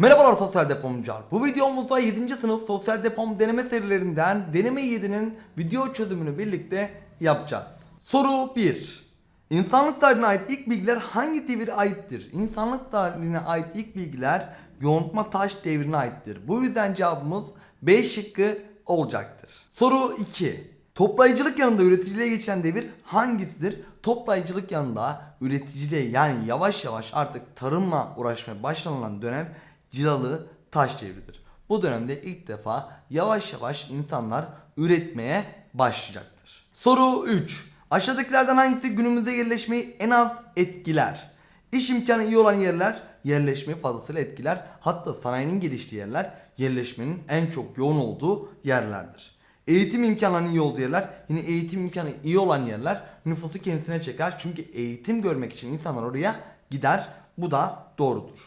Merhabalar sosyal depomcular. Bu videomuzda 7. sınıf sosyal depom deneme serilerinden deneme 7'nin video çözümünü birlikte yapacağız. Soru 1. İnsanlık tarihine ait ilk bilgiler hangi devire aittir? İnsanlık tarihine ait ilk bilgiler yontma taş devrine aittir. Bu yüzden cevabımız B şıkkı olacaktır. Soru 2. Toplayıcılık yanında üreticiliğe geçen devir hangisidir? Toplayıcılık yanında üreticiliğe yani yavaş yavaş artık tarımla uğraşmaya başlanılan dönem cilalı taş devridir. Bu dönemde ilk defa yavaş yavaş insanlar üretmeye başlayacaktır. Soru 3. Aşağıdakilerden hangisi günümüzde yerleşmeyi en az etkiler? İş imkanı iyi olan yerler yerleşmeyi fazlasıyla etkiler. Hatta sanayinin geliştiği yerler yerleşmenin en çok yoğun olduğu yerlerdir. Eğitim imkanlarının iyi olduğu yerler yine eğitim imkanı iyi olan yerler nüfusu kendisine çeker. Çünkü eğitim görmek için insanlar oraya gider. Bu da doğrudur.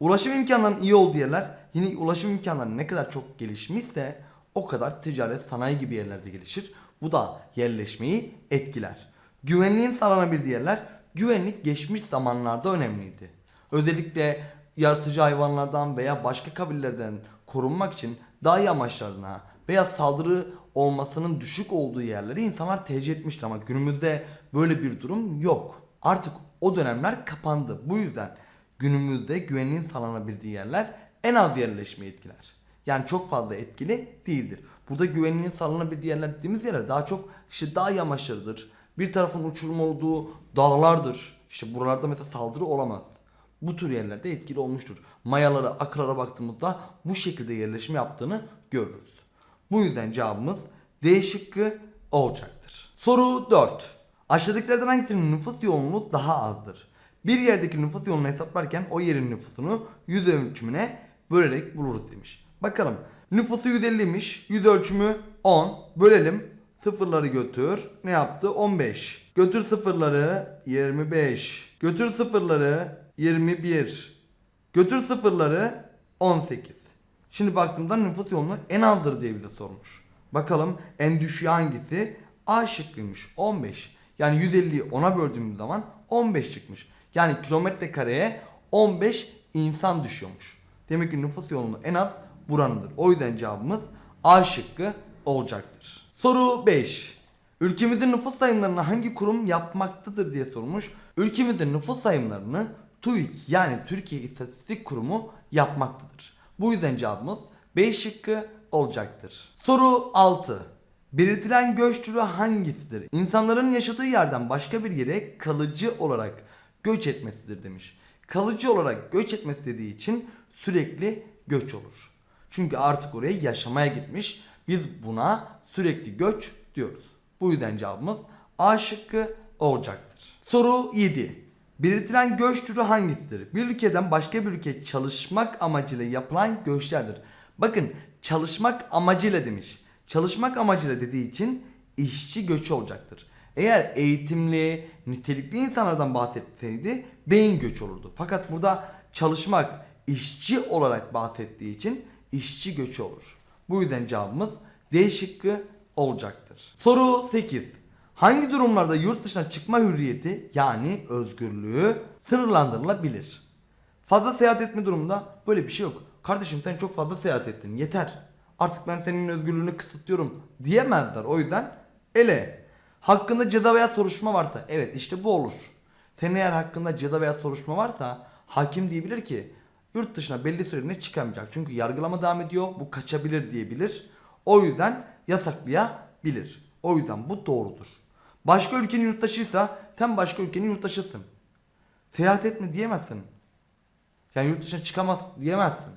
Ulaşım imkanlarının iyi olduğu yerler yine ulaşım imkanları ne kadar çok gelişmişse o kadar ticaret sanayi gibi yerlerde gelişir. Bu da yerleşmeyi etkiler. Güvenliğin sağlanabildiği yerler güvenlik geçmiş zamanlarda önemliydi. Özellikle yaratıcı hayvanlardan veya başka kabilelerden korunmak için daha iyi amaçlarına veya saldırı olmasının düşük olduğu yerleri insanlar tercih etmiştir ama günümüzde böyle bir durum yok. Artık o dönemler kapandı. Bu yüzden günümüzde güvenliğin sağlanabildiği yerler en az yerleşmeyi etkiler. Yani çok fazla etkili değildir. Burada güvenliğin sağlanabildiği yerler dediğimiz yerler daha çok işte dağ yamaçlarıdır. Bir tarafın uçurum olduğu dağlardır. İşte buralarda mesela saldırı olamaz. Bu tür yerlerde etkili olmuştur. Mayalara, akılara baktığımızda bu şekilde yerleşme yaptığını görürüz. Bu yüzden cevabımız D şıkkı olacaktır. Soru 4. Aşağıdakilerden hangisinin nüfus yoğunluğu daha azdır? Bir yerdeki nüfus yoğunluğunu hesaplarken o yerin nüfusunu yüz ölçümüne bölerek buluruz demiş. Bakalım nüfusu 150'miş. Yüz ölçümü 10. Bölelim. Sıfırları götür. Ne yaptı? 15. Götür sıfırları 25. Götür sıfırları 21. Götür sıfırları 18. Şimdi baktığımda nüfus yoğunluğu en azdır diye bize sormuş. Bakalım en düşüğü hangisi? A şıkkıymış 15. Yani 150'yi 10'a böldüğümüz zaman 15 çıkmış. Yani kilometre kareye 15 insan düşüyormuş. Demek ki nüfus yoğunluğu en az buranındır. O yüzden cevabımız A şıkkı olacaktır. Soru 5. Ülkemizin nüfus sayımlarını hangi kurum yapmaktadır diye sormuş. Ülkemizin nüfus sayımlarını TÜİK yani Türkiye İstatistik Kurumu yapmaktadır. Bu yüzden cevabımız B şıkkı olacaktır. Soru 6. Belirtilen göç türü hangisidir? İnsanların yaşadığı yerden başka bir yere kalıcı olarak göç etmesidir demiş. Kalıcı olarak göç etmesi dediği için sürekli göç olur. Çünkü artık oraya yaşamaya gitmiş. Biz buna sürekli göç diyoruz. Bu yüzden cevabımız A şıkkı olacaktır. Soru 7. Belirtilen göç türü hangisidir? Bir ülkeden başka bir ülkeye çalışmak amacıyla yapılan göçlerdir. Bakın çalışmak amacıyla demiş. Çalışmak amacıyla dediği için işçi göçü olacaktır. Eğer eğitimli, nitelikli insanlardan bahsetseydi beyin göç olurdu. Fakat burada çalışmak, işçi olarak bahsettiği için işçi göçü olur. Bu yüzden cevabımız D şıkkı olacaktır. Soru 8. Hangi durumlarda yurt dışına çıkma hürriyeti yani özgürlüğü sınırlandırılabilir? Fazla seyahat etme durumunda böyle bir şey yok. Kardeşim sen çok fazla seyahat ettin yeter. Artık ben senin özgürlüğünü kısıtlıyorum diyemezler. O yüzden ele. Hakkında ceza veya soruşturma varsa evet işte bu olur. Senin eğer hakkında ceza veya soruşturma varsa hakim diyebilir ki yurt dışına belli süreliğine çıkamayacak. Çünkü yargılama devam ediyor bu kaçabilir diyebilir. O yüzden yasaklayabilir. O yüzden bu doğrudur. Başka ülkenin yurttaşıysa sen başka ülkenin yurttaşısın. Seyahat etme diyemezsin. Yani yurt dışına çıkamaz diyemezsin.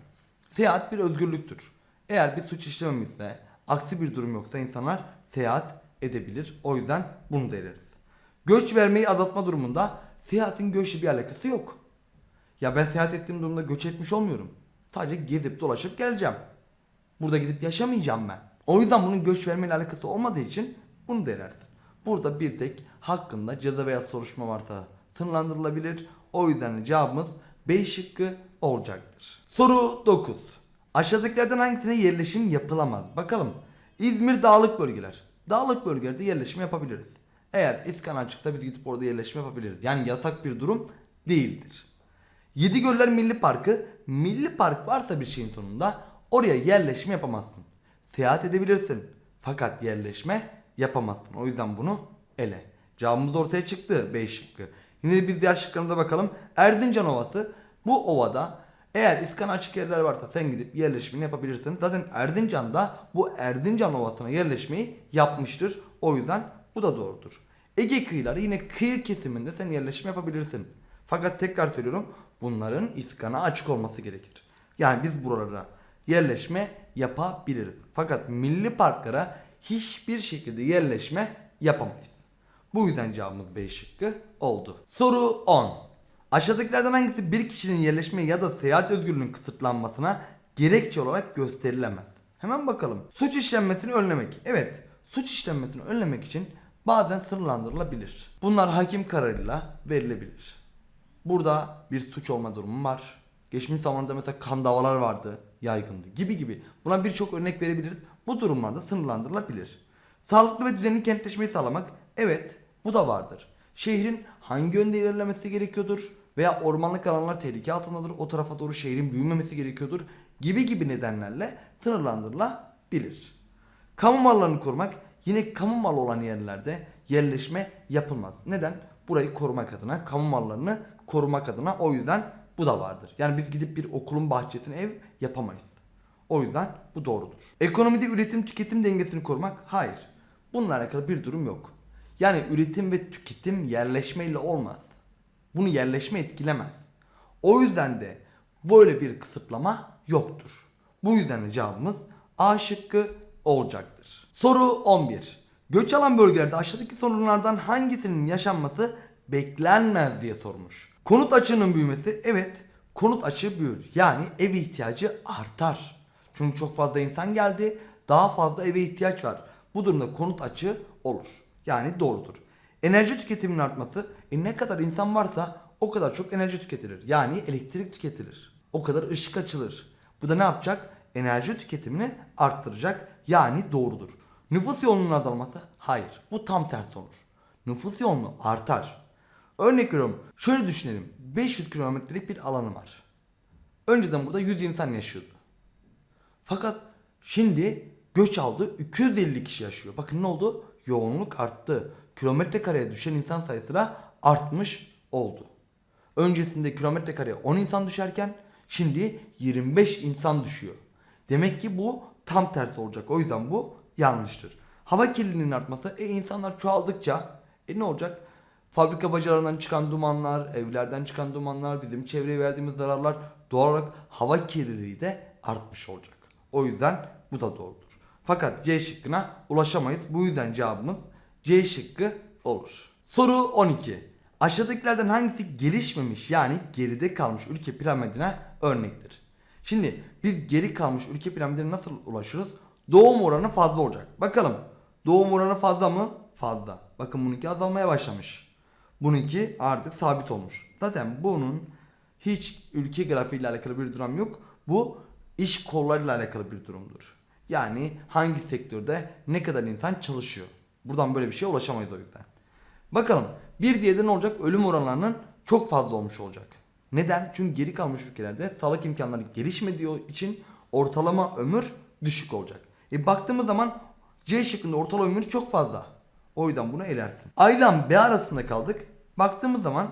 Seyahat bir özgürlüktür. Eğer bir suç işlememişse, aksi bir durum yoksa insanlar seyahat edebilir. O yüzden bunu da eleriz. Göç vermeyi azaltma durumunda seyahatin göçle bir alakası yok. Ya ben seyahat ettiğim durumda göç etmiş olmuyorum. Sadece gezip dolaşıp geleceğim. Burada gidip yaşamayacağım ben. O yüzden bunun göç vermeyle alakası olmadığı için bunu da elersin. Burada bir tek hakkında ceza veya soruşturma varsa sınırlandırılabilir. O yüzden cevabımız B şıkkı olacaktır. Soru 9. Aşağıdakilerden hangisine yerleşim yapılamaz? Bakalım. İzmir dağlık bölgeler. Dağlık bölgelerde yerleşim yapabiliriz. Eğer İskan açıksa biz gidip orada yerleşim yapabiliriz. Yani yasak bir durum değildir. Yedi Göller Milli Parkı, milli park varsa bir şeyin sonunda oraya yerleşme yapamazsın. Seyahat edebilirsin fakat yerleşme yapamazsın. O yüzden bunu ele. Cevabımız ortaya çıktı B şıkkı. Yine de biz diğer şıklarımıza bakalım. Erzincan Ovası. Bu ovada eğer iskan açık yerler varsa sen gidip yerleşimini yapabilirsin. Zaten Erzincan'da bu Erzincan Ovası'na yerleşmeyi yapmıştır. O yüzden bu da doğrudur. Ege kıyıları yine kıyı kesiminde sen yerleşim yapabilirsin. Fakat tekrar söylüyorum bunların iskana açık olması gerekir. Yani biz buralara yerleşme yapabiliriz. Fakat milli parklara hiçbir şekilde yerleşme yapamayız. Bu yüzden cevabımız B şıkkı oldu. Soru 10. Aşağıdakilerden hangisi bir kişinin yerleşme ya da seyahat özgürlüğünün kısıtlanmasına gerekçe olarak gösterilemez? Hemen bakalım. Suç işlenmesini önlemek. Evet, suç işlenmesini önlemek için bazen sınırlandırılabilir. Bunlar hakim kararıyla verilebilir. Burada bir suç olma durumu var. Geçmiş zamanlarda mesela kan davalar vardı, yaygındı gibi gibi. Buna birçok örnek verebiliriz. Bu durumlarda sınırlandırılabilir. Sağlıklı ve düzenli kentleşmeyi sağlamak, evet bu da vardır. Şehrin hangi yönde ilerlemesi gerekiyordur veya ormanlık alanlar tehlike altındadır, o tarafa doğru şehrin büyümemesi gerekiyordur gibi gibi nedenlerle sınırlandırılabilir. Kamu mallarını korumak yine kamu malı olan yerlerde yerleşme yapılmaz. Neden? Burayı korumak adına, kamu mallarını korumak adına o yüzden bu da vardır. Yani biz gidip bir okulun bahçesine ev yapamayız. O yüzden bu doğrudur. Ekonomide üretim tüketim dengesini korumak hayır. Bununla alakalı bir durum yok. Yani üretim ve tüketim yerleşmeyle olmaz. Bunu yerleşme etkilemez. O yüzden de böyle bir kısıtlama yoktur. Bu yüzden de cevabımız A şıkkı olacaktır. Soru 11. Göç alan bölgelerde aşağıdaki sorunlardan hangisinin yaşanması beklenmez diye sormuş. Konut açığının büyümesi evet konut açığı büyür. Yani ev ihtiyacı artar. Çünkü çok fazla insan geldi daha fazla eve ihtiyaç var. Bu durumda konut açığı olur. Yani doğrudur. Enerji tüketiminin artması e ne kadar insan varsa o kadar çok enerji tüketilir. Yani elektrik tüketilir. O kadar ışık açılır. Bu da ne yapacak? Enerji tüketimini arttıracak. Yani doğrudur. Nüfus yoğunluğunun azalması? Hayır. Bu tam tersi olur. Nüfus yoğunluğu artar. Örnek veriyorum. Şöyle düşünelim. 500 kilometrelik bir alanı var. Önceden burada 100 insan yaşıyordu. Fakat şimdi göç aldı 250 kişi yaşıyor. Bakın ne oldu? Yoğunluk arttı. Kilometre kareye düşen insan sayısı da artmış oldu. Öncesinde kilometre kareye 10 insan düşerken şimdi 25 insan düşüyor. Demek ki bu tam tersi olacak. O yüzden bu yanlıştır. Hava kirliliğinin artması e insanlar çoğaldıkça e ne olacak? Fabrika bacalarından çıkan dumanlar, evlerden çıkan dumanlar, bizim çevreye verdiğimiz zararlar doğal olarak hava kirliliği de artmış olacak. O yüzden bu da doğrudur. Fakat C şıkkına ulaşamayız. Bu yüzden cevabımız C şıkkı olur. Soru 12. Aşağıdakilerden hangisi gelişmemiş yani geride kalmış ülke piramidine örnektir? Şimdi biz geri kalmış ülke piramidine nasıl ulaşırız? Doğum oranı fazla olacak. Bakalım doğum oranı fazla mı? Fazla. Bakın bununki azalmaya başlamış. Bununki artık sabit olmuş. Zaten bunun hiç ülke grafiğiyle alakalı bir durum yok. Bu iş kollarıyla alakalı bir durumdur. Yani hangi sektörde ne kadar insan çalışıyor. Buradan böyle bir şeye ulaşamayız o yüzden. Bakalım bir diğeri ne olacak? Ölüm oranlarının çok fazla olmuş olacak. Neden? Çünkü geri kalmış ülkelerde sağlık imkanları gelişmediği için ortalama ömür düşük olacak. E baktığımız zaman C şıkkında ortalama ömür çok fazla. O yüzden bunu elersin. A ile B arasında kaldık. Baktığımız zaman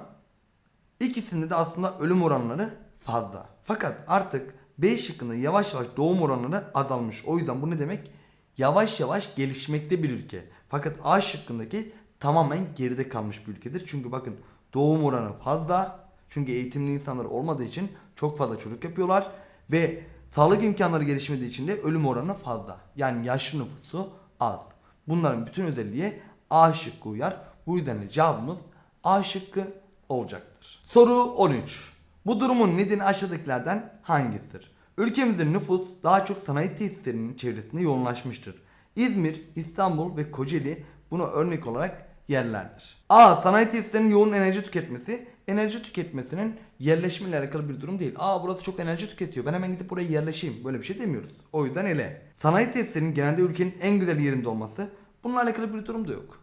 ikisinde de aslında ölüm oranları fazla. Fakat artık B şıkkında yavaş yavaş doğum oranları azalmış. O yüzden bu ne demek? Yavaş yavaş gelişmekte bir ülke. Fakat A şıkkındaki tamamen geride kalmış bir ülkedir. Çünkü bakın doğum oranı fazla. Çünkü eğitimli insanlar olmadığı için çok fazla çocuk yapıyorlar. Ve sağlık imkanları gelişmediği için de ölüm oranı fazla. Yani yaşlı nüfusu az. Bunların bütün özelliği A şıkkı uyar. Bu yüzden de cevabımız A şıkkı olacaktır. Soru 13. Bu durumun nedeni aşağıdakilerden hangisidir? Ülkemizin nüfus daha çok sanayi tesislerinin çevresinde yoğunlaşmıştır. İzmir, İstanbul ve Kocaeli buna örnek olarak yerlerdir. A. Sanayi tesislerinin yoğun enerji tüketmesi. Enerji tüketmesinin yerleşme ile alakalı bir durum değil. Aa burası çok enerji tüketiyor. Ben hemen gidip buraya yerleşeyim. Böyle bir şey demiyoruz. O yüzden ele. Sanayi tesislerinin genelde ülkenin en güzel yerinde olması. Bununla alakalı bir durum da yok.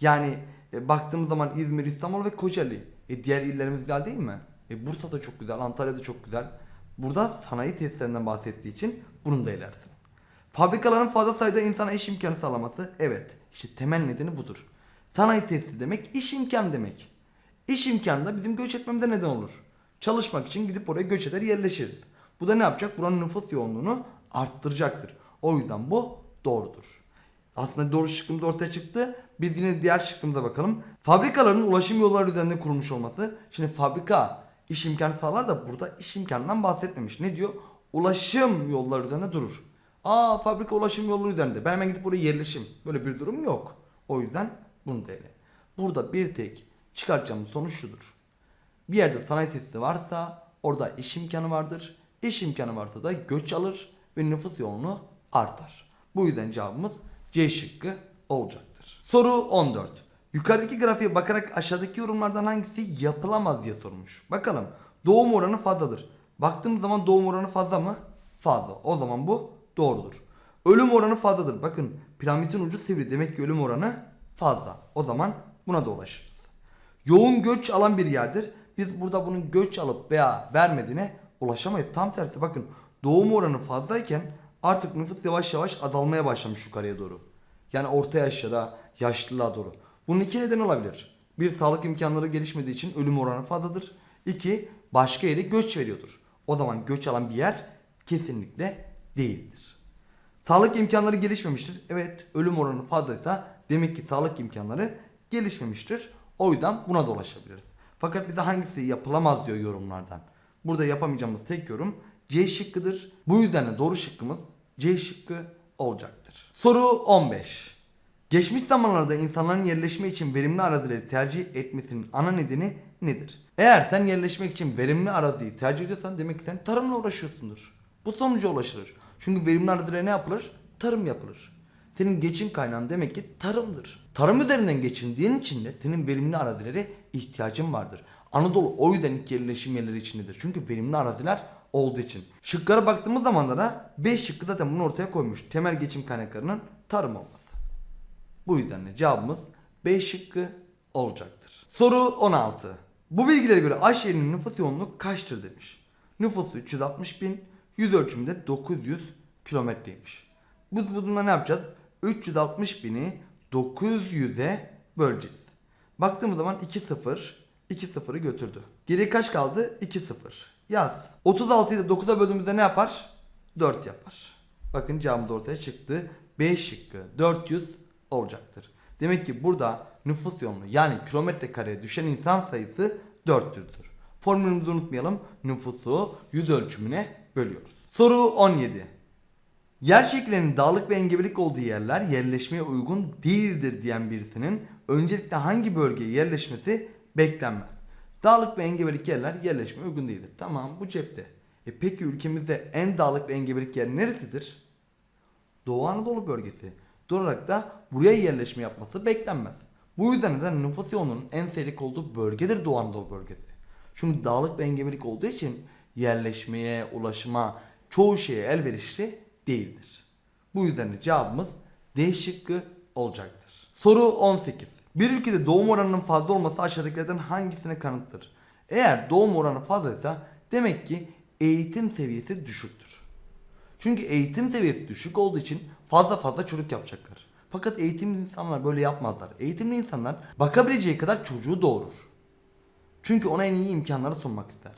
Yani e, baktığımız zaman İzmir, İstanbul ve Kocaeli. E, diğer illerimiz güzel değil mi? E, Bursa da çok güzel, Antalya da çok güzel. Burada sanayi tesislerinden bahsettiği için bunu da elersin. Fabrikaların fazla sayıda insana iş imkanı sağlaması evet. İşte temel nedeni budur. Sanayi tesisi demek iş imkanı demek. İş imkanı da bizim göç etmemize neden olur. Çalışmak için gidip oraya göç eder yerleşiriz. Bu da ne yapacak? Buranın nüfus yoğunluğunu arttıracaktır. O yüzden bu doğrudur. Aslında doğru şıkkımız ortaya çıktı. Biz yine diğer şıkkımıza bakalım. Fabrikaların ulaşım yolları üzerinde kurulmuş olması. Şimdi fabrika iş imkanı sağlar da burada iş imkanından bahsetmemiş. Ne diyor? Ulaşım yolları üzerinde durur. Aa fabrika ulaşım yolu üzerinde. Ben hemen gidip oraya yerleşim. Böyle bir durum yok. O yüzden bunu da. Burada bir tek çıkartacağımız sonuç şudur. Bir yerde sanayi tesisi varsa orada iş imkanı vardır. İş imkanı varsa da göç alır ve nüfus yoğunluğu artar. Bu yüzden cevabımız C şıkkı olacaktır. Soru 14. Yukarıdaki grafiğe bakarak aşağıdaki yorumlardan hangisi yapılamaz diye sormuş. Bakalım doğum oranı fazladır. Baktığımız zaman doğum oranı fazla mı? Fazla. O zaman bu doğrudur. Ölüm oranı fazladır. Bakın piramidin ucu sivri. Demek ki ölüm oranı fazla. O zaman buna da ulaşırız. Yoğun göç alan bir yerdir. Biz burada bunun göç alıp veya vermediğine ulaşamayız. Tam tersi bakın doğum oranı fazlayken artık nüfus yavaş yavaş azalmaya başlamış yukarıya doğru. Yani orta yaş ya da yaşlılığa doğru. Bunun iki nedeni olabilir. Bir sağlık imkanları gelişmediği için ölüm oranı fazladır. İki başka yere göç veriyordur. O zaman göç alan bir yer kesinlikle değildir. Sağlık imkanları gelişmemiştir. Evet ölüm oranı fazlaysa demek ki sağlık imkanları gelişmemiştir. O yüzden buna da ulaşabiliriz. Fakat bize hangisi yapılamaz diyor yorumlardan. Burada yapamayacağımız tek yorum C şıkkıdır. Bu yüzden de doğru şıkkımız C şıkkı olacaktır. Soru 15. Geçmiş zamanlarda insanların yerleşme için verimli arazileri tercih etmesinin ana nedeni nedir? Eğer sen yerleşmek için verimli araziyi tercih ediyorsan demek ki sen tarımla uğraşıyorsundur. Bu sonuca ulaşılır. Çünkü verimli arazilere ne yapılır? Tarım yapılır. Senin geçim kaynağın demek ki tarımdır. Tarım üzerinden geçindiğin için de senin verimli arazilere ihtiyacın vardır. Anadolu o yüzden ilk yerleşim yerleri içindedir. Çünkü verimli araziler olduğu için. Şıklara baktığımız zaman da 5 şıkkı zaten bunu ortaya koymuş. Temel geçim kaynaklarının tarım olması. Bu yüzden de cevabımız B şıkkı olacaktır. Soru 16. Bu bilgilere göre Aşehir'in nüfus yoğunluğu kaçtır demiş. Nüfusu 360 bin, yüz ölçümünde 900 kilometreymiş. Biz bununla ne yapacağız? 360 bini 900'e böleceğiz. Baktığımız zaman 2 0, 2 0'ı götürdü. Geriye kaç kaldı? 2 0. Yaz. 36'yı da 9'a böldüğümüzde ne yapar? 4 yapar. Bakın cevabımız ortaya çıktı. B şıkkı 400 olacaktır. Demek ki burada nüfus yoğunluğu yani kilometre kareye düşen insan sayısı 400'dür. Formülümüzü unutmayalım. Nüfusu yüz ölçümüne bölüyoruz. Soru 17. Yer şekillerinin dağlık ve engebelik olduğu yerler yerleşmeye uygun değildir diyen birisinin öncelikle hangi bölgeye yerleşmesi beklenmez. Dağlık ve engebelik yerler yerleşmeye uygun değildir. Tamam bu cepte. E peki ülkemizde en dağlık ve engebelik yer neresidir? Doğu Anadolu bölgesi. Olarak da buraya yerleşme yapması beklenmez. Bu yüzden de nüfus yoğunluğunun en seyrek olduğu bölgedir Doğu Anadolu bölgesi. Çünkü dağlık ve engebelik olduğu için yerleşmeye, ulaşıma, çoğu şeye elverişli değildir. Bu yüzden de cevabımız D şıkkı olacaktır. Soru 18. Bir ülkede doğum oranının fazla olması aşağıdakilerden hangisine kanıttır? Eğer doğum oranı fazlaysa demek ki eğitim seviyesi düşüktür. Çünkü eğitim seviyesi düşük olduğu için fazla fazla çocuk yapacaklar. Fakat eğitimli insanlar böyle yapmazlar. Eğitimli insanlar bakabileceği kadar çocuğu doğurur. Çünkü ona en iyi imkanları sunmak ister.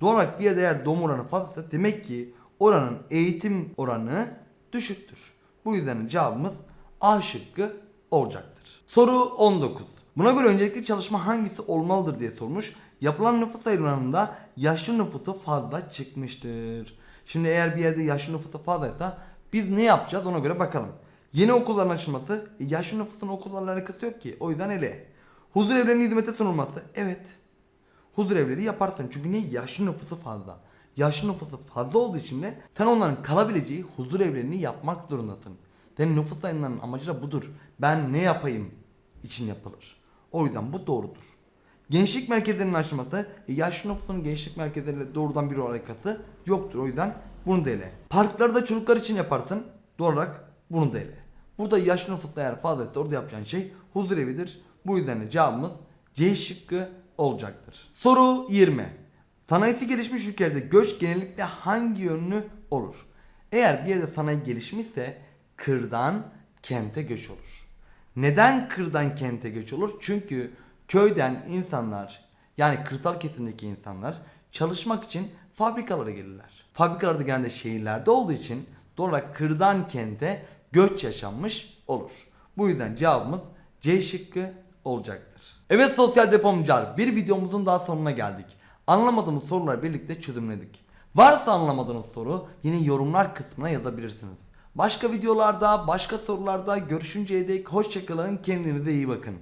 Doğal olarak bir yerde eğer doğum oranı fazlaysa demek ki oranın eğitim oranı düşüktür. Bu yüzden cevabımız A şıkkı olacaktır. Soru 19. Buna göre öncelikli çalışma hangisi olmalıdır diye sormuş. Yapılan nüfus ayrımlarında yaşlı nüfusu fazla çıkmıştır. Şimdi eğer bir yerde yaşlı nüfusu fazlaysa biz ne yapacağız ona göre bakalım. Yeni okulların açılması e, yaşlı nüfusun okullarla alakası yok ki. O yüzden ele. Huzur evlerinin hizmete sunulması. Evet. Huzur evleri yaparsın. Çünkü ne? Yaşlı nüfusu fazla. Yaşlı nüfusu fazla olduğu için de sen onların kalabileceği huzur evlerini yapmak zorundasın. Senin nüfus sayımlarının amacı da budur. Ben ne yapayım için yapılır. O yüzden bu doğrudur. Gençlik merkezlerinin açılması, e, yaşlı nüfusun gençlik merkezleriyle doğrudan bir alakası yoktur. O yüzden bunu da ele. Parklarda çocuklar için yaparsın. Doğal olarak bunu da ele. Burada yaşlı nüfus eğer fazlaysa orada yapacağın şey huzur evidir. Bu yüzden de cevabımız C şıkkı olacaktır. Soru 20. Sanayisi gelişmiş ülkelerde göç genellikle hangi yönlü olur? Eğer bir yerde sanayi gelişmişse kırdan kente göç olur. Neden kırdan kente göç olur? Çünkü köyden insanlar yani kırsal kesimdeki insanlar çalışmak için fabrikalara gelirler. Fabrikalar da genelde şehirlerde olduğu için doğal olarak kırdan kente göç yaşanmış olur. Bu yüzden cevabımız C şıkkı olacaktır. Evet sosyal depomcular bir videomuzun daha sonuna geldik. Anlamadığımız soruları birlikte çözümledik. Varsa anlamadığınız soru yine yorumlar kısmına yazabilirsiniz. Başka videolarda, başka sorularda görüşünceye dek hoşçakalın, kendinize iyi bakın.